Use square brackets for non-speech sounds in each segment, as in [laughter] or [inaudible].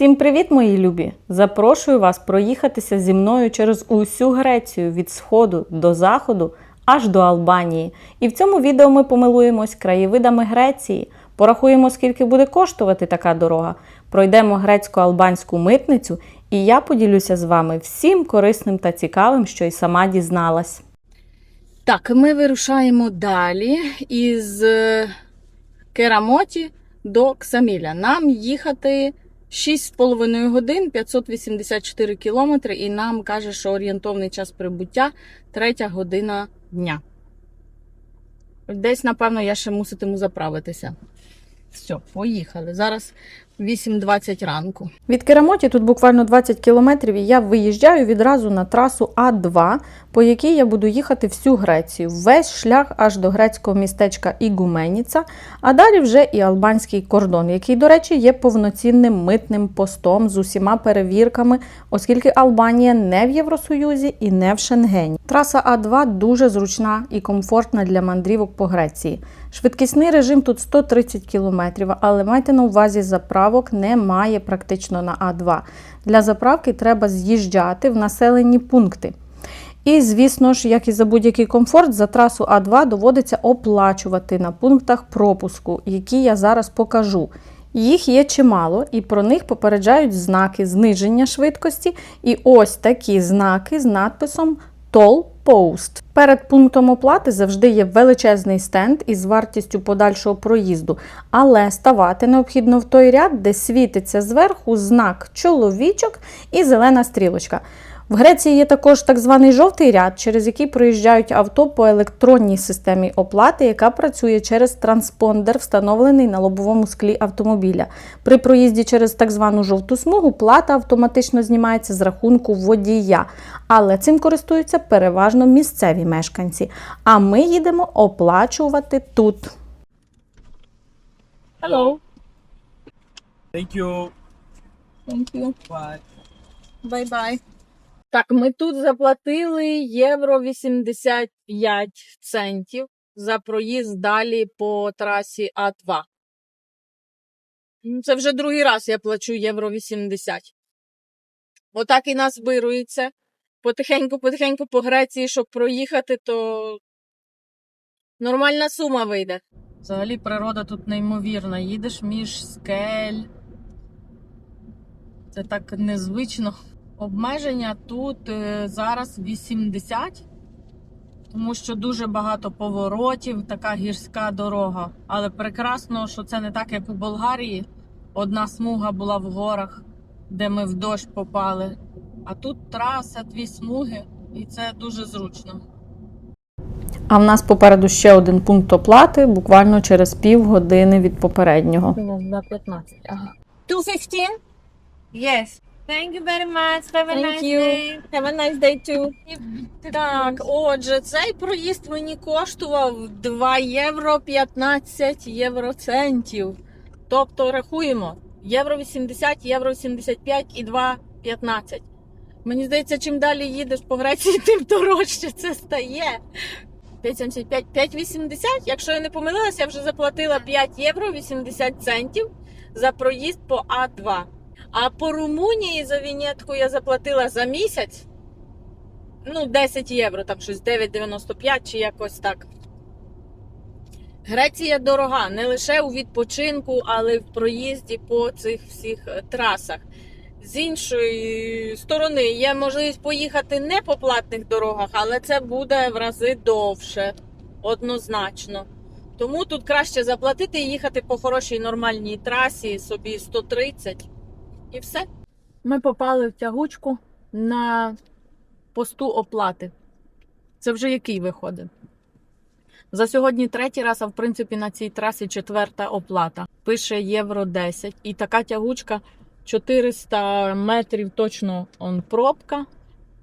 Всім привіт, мої любі! Запрошую вас проїхатися зі мною через усю Грецію від сходу до заходу аж до Албанії. І в цьому відео ми помилуємось краєвидами Греції, порахуємо, скільки буде коштувати така дорога, пройдемо грецько-албанську митницю, і я поділюся з вами всім корисним та цікавим, що й сама дізналась. Так, ми вирушаємо далі із е, Керамоті до Ксаміля. Нам їхати 6,5 годин, 584 кілометри, і нам каже, що орієнтовний час прибуття 3 година дня. Десь, напевно, я ще муситиму заправитися. Все, поїхали. Зараз 8.20 ранку. Від Керамоті тут буквально 20 кілометрів, і я виїжджаю відразу на трасу А2, по якій я буду їхати всю Грецію. Весь шлях аж до грецького містечка Ігуменіца, а далі вже і албанський кордон, який, до речі, є повноцінним митним постом з усіма перевірками, оскільки Албанія не в Євросоюзі і не в Шенгені. Траса А2 дуже зручна і комфортна для мандрівок по Греції. Швидкісний режим тут 130 км, але майте на увазі, заправок немає практично на А2. Для заправки треба з'їжджати в населені пункти. І, звісно ж, як і за будь-який комфорт, за трасу А2 доводиться оплачувати на пунктах пропуску, які я зараз покажу. Їх є чимало, і про них попереджають знаки зниження швидкості. І ось такі знаки з надписом Toll Post. Перед пунктом оплати завжди є величезний стенд із вартістю подальшого проїзду, але ставати необхідно в той ряд, де світиться зверху знак чоловічок і зелена стрілочка. В Греції є також так званий жовтий ряд, через який проїжджають авто по електронній системі оплати, яка працює через транспондер, встановлений на лобовому склі автомобіля. При проїзді через так звану жовту смугу плата автоматично знімається з рахунку водія, але цим користуються переважно місцеві мешканці. А ми їдемо оплачувати тут. Hello. Thank you. Thank you. Bye. Бай-бай. Так, ми тут заплатили євро 85 центів за проїзд далі по трасі А2. Ну, Це вже другий раз я плачу євро 80. Отак і нас вирується. Потихеньку-потихеньку по Греції, щоб проїхати, то нормальна сума вийде. Взагалі природа тут неймовірна. Їдеш між скель. Це так незвично. Обмеження тут е, зараз 80, тому що дуже багато поворотів, така гірська дорога. Але прекрасно, що це не так, як у Болгарії. Одна смуга була в горах, де ми в дощ попали. А тут траса, дві смуги, і це дуже зручно. А в нас попереду ще один пункт оплати, буквально через півгодини від попереднього. За 15. Ага. 215? Yes. Thank you very much. Have a Thank nice you. day. Have a nice day too. Так, отже, цей проїзд мені коштував 2 євро 15 євроцентів. Тобто рахуємо євро 80, євро 85 і 2,15. Мені здається, чим далі їдеш по Греції, [laughs] тим дорожче це стає. 5,75, 5,80. Якщо я не помилилася, я вже заплатила 5 євро 80 центів за проїзд по А2. А по Румунії за вінетку я заплатила за місяць. Ну, 10 євро, там щось 9,95 чи якось так. Греція дорога не лише у відпочинку, але й в проїзді по цих всіх е, трасах. З іншої сторони, є можливість поїхати не по платних дорогах, але це буде в рази довше, однозначно. Тому тут краще заплатити і їхати по хорошій нормальній трасі, собі 130 і все. Ми попали в тягучку на посту оплати. Це вже який виходить? За сьогодні третій раз, а в принципі на цій трасі четверта оплата. Пише євро 10. І така тягучка 400 метрів точно он пробка.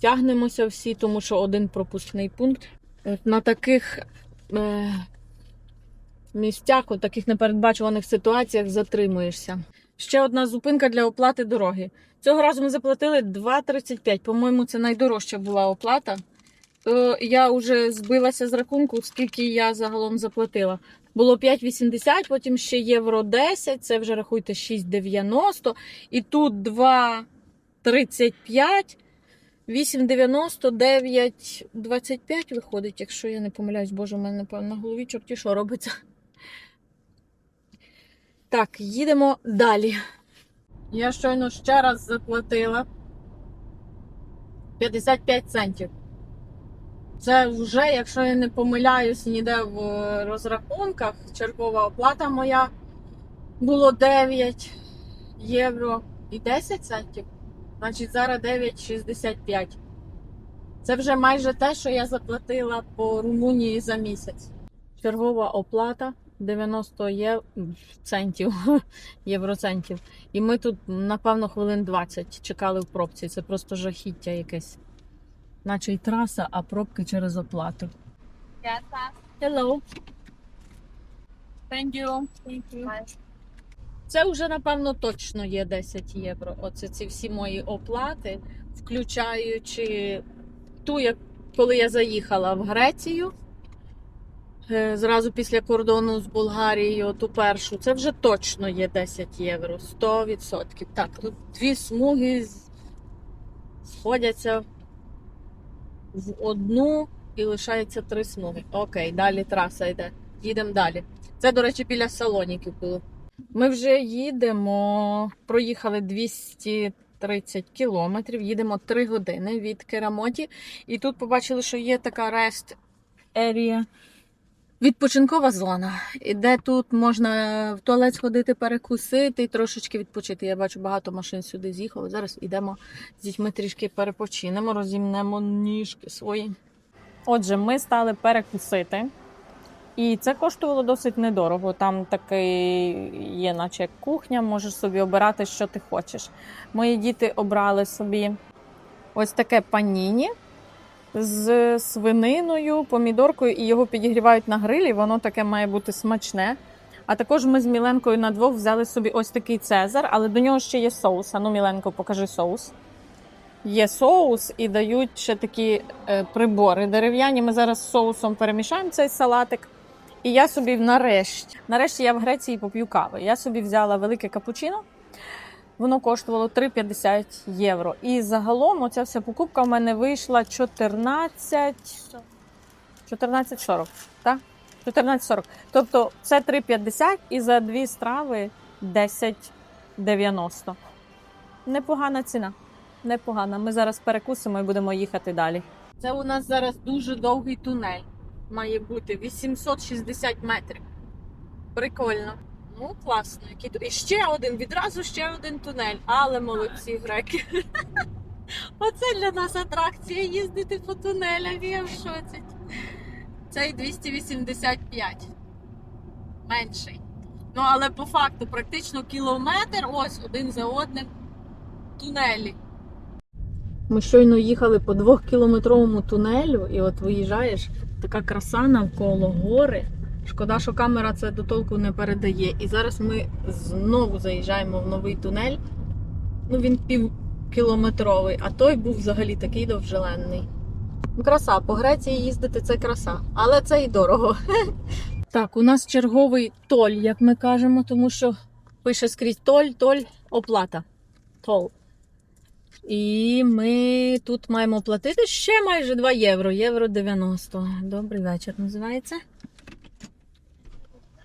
Тягнемося всі, тому що один пропускний пункт. Е, На таких е, місцях, у таких непередбачуваних ситуаціях затримуєшся. Ще одна зупинка для оплати дороги. Цього разу ми заплатили 2,35. По-моєму, це найдорожча була оплата. То я вже збилася з рахунку, скільки я загалом заплатила. було 5,80, потім ще євро 10, це вже рахуйте 6,90. І тут 2,35, 8,90, 9,25 виходить, якщо я не помиляюсь, боже, у мене на голові чорті що робиться. Так, їдемо далі. Я щойно ще раз заплатила 55 центів. Це вже, якщо я не помиляюсь, ніде в розрахунках, чергова оплата моя було 9 євро і 10 центів. Значить, зараз 9,65. Це вже майже те, що я заплатила по Румунії за місяць. Чергова оплата 90 є... центів, [laughs] євроцентів. І ми тут, напевно, хвилин 20 чекали в пробці. Це просто жахіття якесь. Наче й траса, а пробки через оплату. Hello. Thank you. Thank you. Це вже, напевно, точно є 10 євро. Оце ці всі мої оплати, включаючи ту, як коли я заїхала в Грецію. Е, Зразу після кордону з Болгарією, ту першу, це вже точно є 10 євро, 100%. Так, тут дві смуги сходяться в одну і лишається три смуги. Окей, далі траса йде. Їдемо далі. Це, до речі, біля Салоніків було. Ми вже їдемо, проїхали 230 кілометрів, їдемо 3 години від Керамоті. І тут побачили, що є така rest area, відпочинкова зона, де тут можна в туалет сходити, перекусити і трошечки відпочити. Я бачу, багато машин сюди з'їхало. Зараз йдемо з дітьми трішки перепочинемо, розімнемо ніжки свої. Отже, ми стали перекусити. І це коштувало досить недорого. Там такий є, наче кухня, можеш собі обирати, що ти хочеш. Мої діти обрали собі ось таке паніні з свининою, помідоркою, і його підігрівають на грилі. Воно таке має бути смачне. А також ми з Міленкою на двох взяли собі ось такий цезар, але до нього ще є соус. Ну, Міленко, покажи соус. Є соус і дають ще такі е, прибори дерев'яні. Ми зараз з соусом перемішаємо цей салатик. І я собі нарешті, нарешті я в Греції поп'ю кави. Я собі взяла велике капучино. Воно коштувало 3,50 євро. І загалом оця вся покупка в мене вийшла 14 14,40. Так? 14,40. Тобто це 3,50 і за дві страви 10,90. Непогана ціна. Непогана. Ми зараз перекусимо і будемо їхати далі. Це у нас зараз дуже довгий тунель. Має бути 860 метрів. Прикольно. Ну, класно. Тут- І ще один, відразу ще один тунель. Але молодці греки. [laughs] Оце для нас атракція їздити по тунелях. Я в шоці. Цей 285. Менший. Ну, але по факту, практично кілометр, ось один за одним тунелі. Ми щойно їхали по двохкілометровому тунелю, і от виїжджаєш, така краса навколо гори. Шкода, що камера це до толку не передає. І зараз ми знову заїжджаємо в новий тунель. Ну, він півкілометровий, а той був взагалі такий довжеленний. Краса, по Греції їздити це краса, але це і дорого. [laughs] Так, у нас черговий толь, як ми кажемо, тому що пише скрізь толь, толь, оплата. Тол. І ми тут маємо платити ще майже 2 євро. Євро 90. Добрий вечір називається.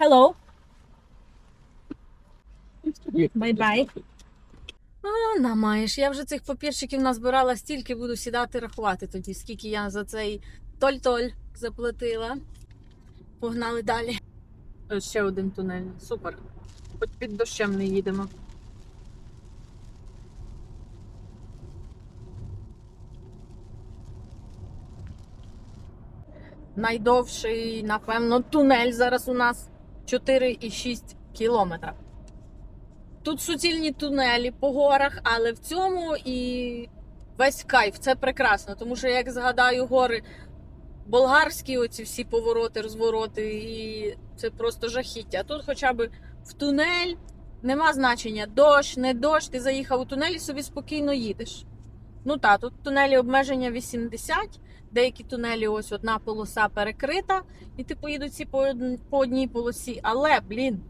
Hello. Бай-бай. А, на маєш. Я вже цих папірчиків назбирала стільки, буду сідати рахувати тоді, скільки я за цей толь-толь заплатила. Погнали далі. Ось ще один тунель. Супер. Хоч під дощем не їдемо. Найдовший, напевно, тунель зараз у нас 4,6 кілометра. Тут суцільні тунелі по горах, але в цьому і весь кайф. Це прекрасно. Тому що, як згадаю, гори болгарські, оці всі повороти, розвороти, і це просто жахіття. А тут хоча б в тунель нема значення дощ, не дощ. Ти заїхав у тунель і собі спокійно їдеш. Ну так, тут тунелі обмеження 80, деякі тунелі ось одна полоса перекрита, і ти поїдуть всі по, од- по одній полосі. Але, блін,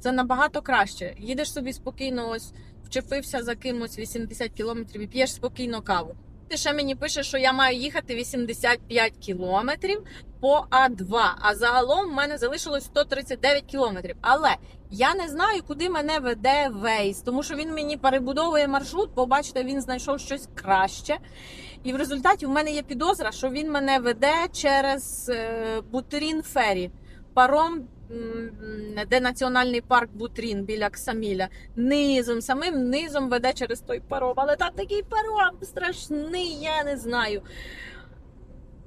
це набагато краще. Їдеш собі спокійно, ось вчепився за кимось 80 кілометрів і п'єш спокійно каву. Ти ще мені пише, що я маю їхати 85 кілометрів по А2, а загалом в мене залишилось 139 кілометрів. Але я не знаю, куди мене веде Вейс, тому що він мені перебудовує маршрут, бо бачите, він знайшов щось краще. І в результаті в мене є підозра, що він мене веде через Бутерін Фері. Паром, де національний парк Бутрін біля Ксаміля. Низом, самим низом веде через той паром. Але там такий паром страшний, я не знаю.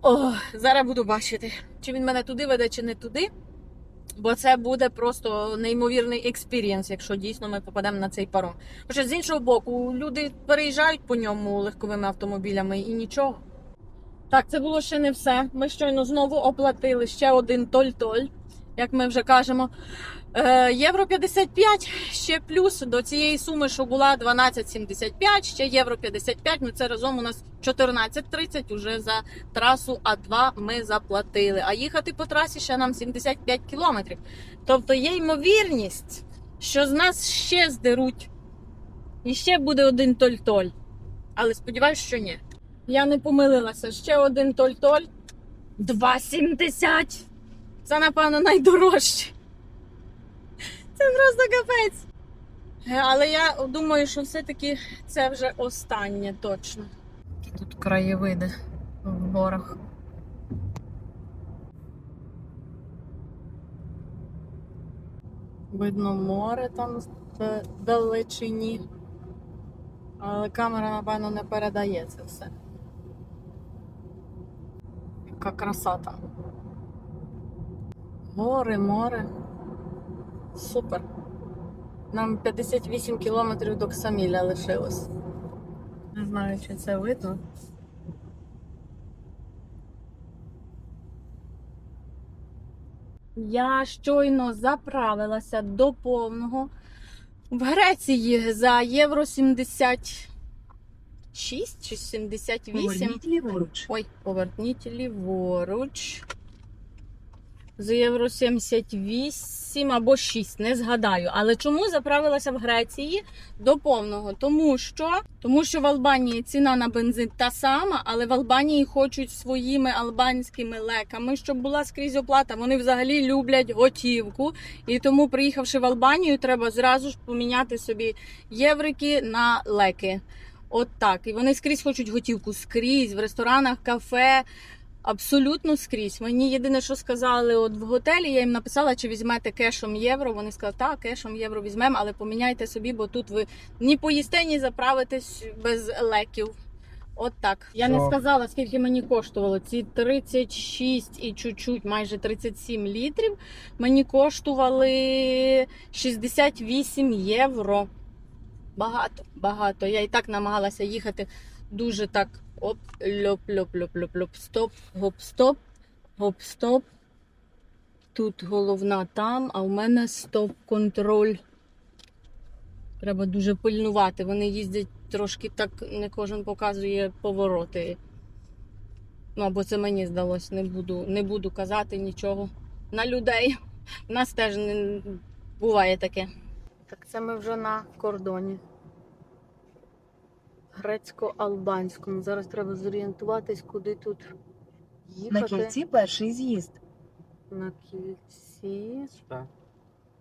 О, зараз буду бачити, чи він мене туди веде, чи не туди. Бо це буде просто неймовірний експірієнс, якщо дійсно ми попадемо на цей паром. Хоча з іншого боку, люди переїжджають по ньому легковими автомобілями і нічого. Так, це було ще не все. Ми щойно знову оплатили ще один толь-толь, як ми вже кажемо. Е, євро 55, ще плюс до цієї суми, що була 12,75, ще євро 55. Ну це разом у нас 14,30 уже за трасу А2 ми заплатили. А їхати по трасі ще нам 75 кілометрів. Тобто є ймовірність, що з нас ще здеруть. І ще буде один толь-толь. Але сподіваюсь, що ні. Я не помилилася. Ще один толь-толь. 2,70. Це, напевно, найдорожче. Це просто капець. Е, Але я думаю, що все-таки це вже останнє точно. Тут краєвиди в горах. Видно море там в далечині. Але камера, напевно, не передає це все. Яка краса там. Гори, море. Супер. Нам 58 кілометрів до Ксаміля лишилось. Не знаю, чи це видно. Я щойно заправилася до повного в Греції за євро 76 чи 78. Поверніть ліворуч. Ой, поверніть ліворуч. За євро 78 або 6, не згадаю. Але чому заправилася в Греції до повного? Тому що, тому що в Албанії ціна на бензин та сама, але в Албанії хочуть своїми албанськими леками, щоб була скрізь оплата. Вони взагалі люблять готівку. І тому, приїхавши в Албанію, треба зразу ж поміняти собі єврики на леки. От так. І вони скрізь хочуть готівку. Скрізь, в ресторанах, кафе. Абсолютно скрізь. Мені єдине, що сказали, от в готелі, я їм написала, чи візьмете кешом євро. Вони сказали, так, кешом євро візьмемо, але поміняйте собі, бо тут ви ні поїсте, ні заправитесь без леків. От так. Я не сказала, скільки мені коштувало. Ці 36 і чуть-чуть, майже 37 літрів. Мені коштували 68 євро. Багато, багато. Я і так намагалася їхати дуже так. Оп, льоп, льоп, льоп, льоп, льоп, стоп, гоп, стоп, гоп, стоп. Тут головна там, а у мене стоп-контроль. Треба дуже пильнувати. Вони їздять трошки так, не кожен показує повороти. Ну, або це мені здалось, не буду, не буду казати нічого на людей. У нас теж не буває таке. Так це ми вже на кордоні. Грецько-албанському. Зараз треба зорієнтуватись, куди тут їхати. На кільці перший з'їзд. На кільці. Так.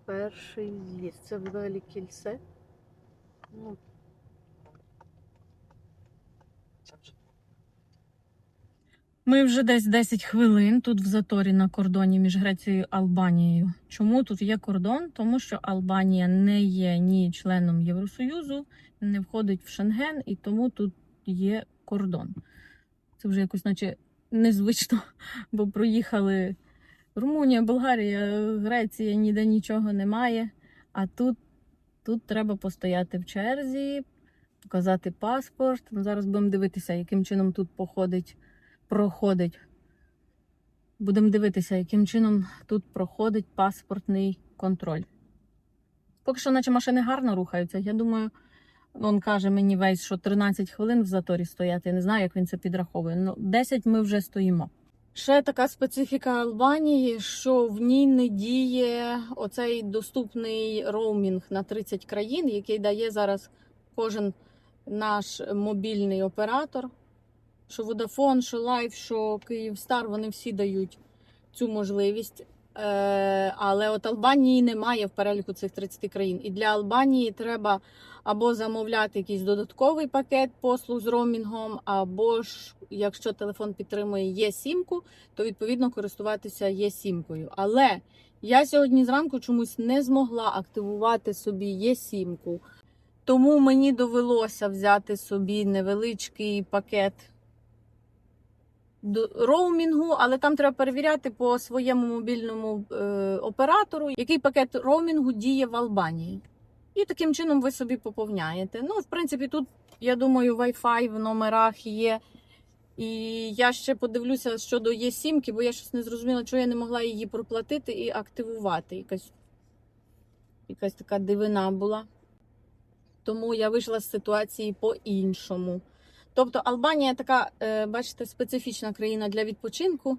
Перший з'їзд. Це взагалі кільце. Ну, Ми вже десь 10 хвилин тут в заторі на кордоні між Грецією і Албанією. Чому тут є кордон? Тому що Албанія не є ні членом Євросоюзу, не входить в Шенген, і тому тут є кордон. Це вже якось, наче незвично, [laughs] бо проїхали Румунія, Болгарія, Греція, ніде нічого немає. А тут, тут треба постояти в черзі, показати паспорт. Ну, зараз будемо дивитися, яким чином тут походить проходить. Будемо дивитися, яким чином тут проходить паспортний контроль. Поки що, наче машини гарно рухаються. Я думаю, Він каже мені весь, що 13 хвилин в заторі стояти. Я не знаю, як він це підраховує. Ну, 10 ми вже стоїмо. Ще така специфіка Албанії, що в ній не діє оцей доступний роумінг на 30 країн, який дає зараз кожен наш мобільний оператор. Що Vodafone, що Life, що Kyivstar, вони всі дають цю можливість. Е, але от Албанії немає в переліку цих 30 країн. І для Албанії треба або замовляти якийсь додатковий пакет послуг з роумінгом, або ж, якщо телефон підтримує є-сімку, то відповідно користуватися є-сімкою. Але я сьогодні зранку чомусь не змогла активувати собі є-сімку. Тому мені довелося взяти собі невеличкий пакет роумінгу, але там треба перевіряти по своєму мобільному е, оператору, який пакет роумінгу діє в Албанії. І таким чином ви собі поповняєте. Ну, в принципі, тут, я думаю, Wi-Fi в номерах є. І я ще подивлюся щодо Є7, бо я щось не зрозуміла, чого я не могла її проплатити і активувати. Якась, якась така дивина була. Тому я вийшла з ситуації по-іншому. Тобто Албанія така, е, бачите, специфічна країна для відпочинку.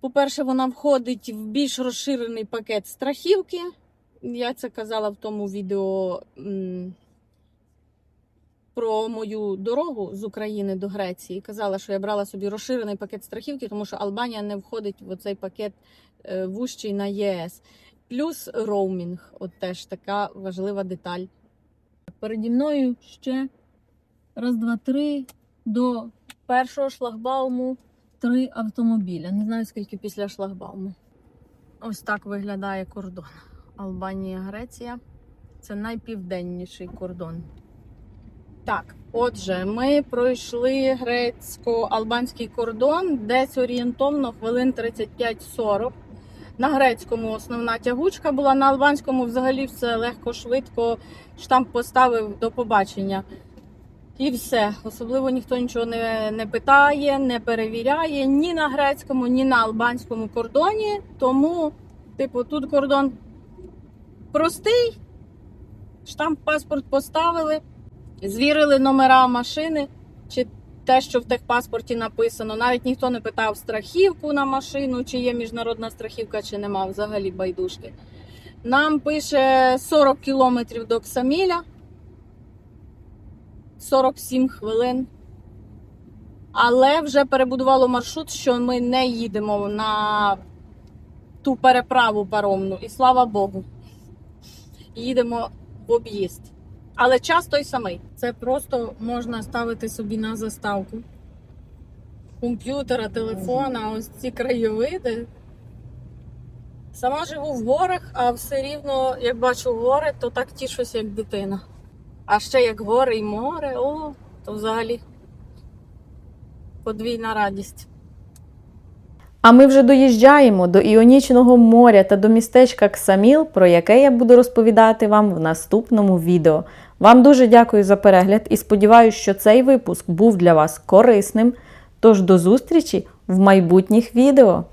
По-перше, вона входить в більш розширений пакет страхівки. Я це казала в тому відео про мою дорогу з України до Греції. Казала, що я брала собі розширений пакет страхівки, тому що Албанія не входить в цей пакет е, вущий на ЄС. Плюс роумінг, от теж така важлива деталь. Переді мною ще раз, два, три до першого шлагбауму три автомобіля. Не знаю, скільки після шлагбауму. Ось так виглядає кордон. Албанія, Греція. Це найпівденніший кордон. Так, отже, ми пройшли грецько-албанський кордон, десь орієнтовно хвилин 35-40. На грецькому основна тягучка була, на албанському взагалі все легко, швидко. Штамп поставив до побачення. І все. Особливо ніхто нічого не, не питає, не перевіряє ні на грецькому, ні на албанському кордоні. Тому, типу, тут кордон простий. Штамп паспорт поставили, звірили номера машини чи те, що в техпаспорті написано. Навіть ніхто не питав страхівку на машину, чи є міжнародна страхівка, чи нема взагалі байдужки. Нам пише 40 кілометрів до Ксаміля. 47 хвилин. Але вже перебудувало маршрут, що ми не їдемо на ту переправу паромну. І слава Богу. Їдемо в об'їзд. Але час той самий. Це просто можна ставити собі на заставку комп'ютера, телефона, ось ці краєвиди. Сама живу в горах, а все рівно, як бачу гори, то так тішуся, як дитина. А ще як гори і море, о, то взагалі подвійна радість. А ми вже доїжджаємо до Іонічного моря та до містечка Ксаміл, про яке я буду розповідати вам в наступному відео. Вам дуже дякую за перегляд і сподіваюся, що цей випуск був для вас корисним. Тож до зустрічі в майбутніх відео!